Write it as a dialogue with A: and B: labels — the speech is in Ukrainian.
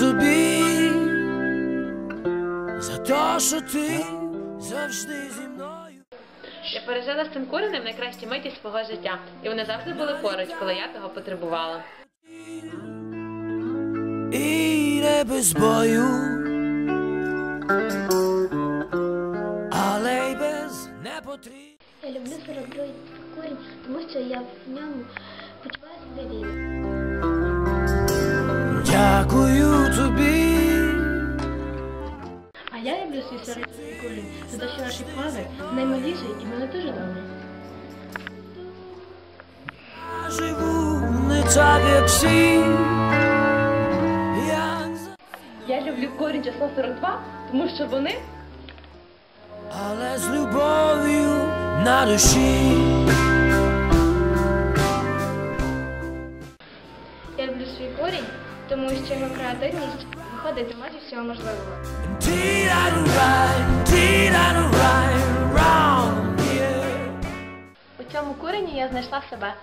A: тобі за те, що ти завжди зі мною.
B: Я пережила з цим куреним найкращі миті свого життя, і вони завжди були поруч, коли я того потребувала.
A: І не без бою, але й без непотріб.
C: Я люблю 42 корінь, тому що я в ньому почуваю себе вільно. Я люблю свій 42 корінь, за те, що наші плани наймиліші і мене дуже добре.
A: Я живу не так, як всі.
B: Я люблю корінь числа 42, тому що вони
A: але з любов'ю на душі.
C: Я люблю свій корінь, тому що його креативність виходить за межі всього можливого. У цьому корені я знайшла себе.